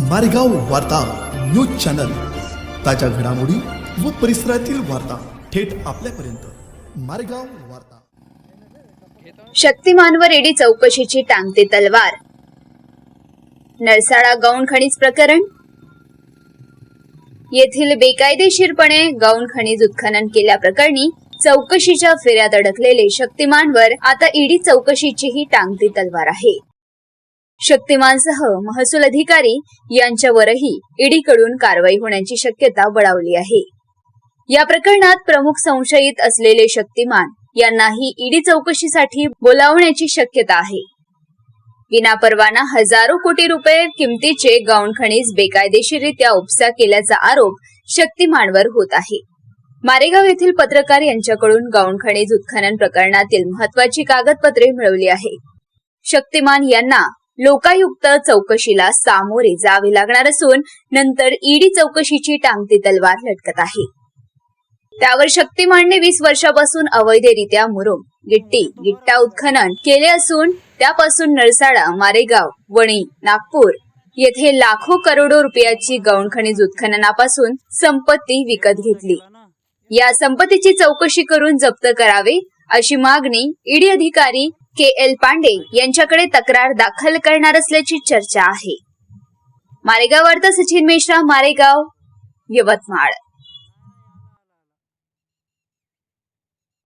मारेगाव वार्ता news channel. ताज्या घडामोडी व परिसरातील वार्ता थेट आपल्यापर्यंत. मारेगाव वार्ता. शक्तिमानवर ईडी चौकशीची टांगते तलवार. नरसाळा गौण खनिज प्रकरण. येथील बेकायदेशीरपणे गौण खनिज उत्खनन केल्याप्रकरणी चौकशीच्या फेऱ्यात अडकलेले शक्तिमानवर आता ईडी चौकशीचीही टांगती तलवार आहे. शक्तिमानसह महसूल अधिकारी यांच्यावरही ईडीकडून कारवाई होण्याची शक्यता बळावली आहे. या प्रकरणात प्रमुख संशयित असलेले शक्तिमान यांनाही ईडी चौकशीसाठी बोलावण्याची शक्यता आहे. विनापरवाना हजारो कोटी रुपये किमतीचे गौण खनिज बेकायदेशीररित्या उपसा केल्याचा आरोप शक्तिमानवर होत आहे. मारेगाव येथील पत्रकार यांच्याकडून गौण खनिज उत्खनन प्रकरणातील महत्वाची कागदपत्रे मिळवली आहे. शक्तिमान यांना लोकायुक्त चौकशीला सामोरे जावे लागणार असून नंतर ईडी चौकशीची टांगती तलवार लटकत आहे. त्यावर शक्तिमानने वीस वर्षापासून अवैधरित्या मुरुम. गिट्टी गिट्टा उत्खनन केले असून त्यापासून नळसाडा मारेगाव वणी नागपूर येथे लाखो करोडो रुपयाची गौण खनिज उत्खननापासून संपत्ती विकत घेतली. या संपत्तीची चौकशी करून जप्त करावे अशी मागणी ईडी अधिकारी के एल पांडे यांच्याकडे तक्रार दाखल करणार असल्याची चर्चा आहे. मारेगाव वार्ता सचिन मेश्राम मारेगाव यवतमाळ.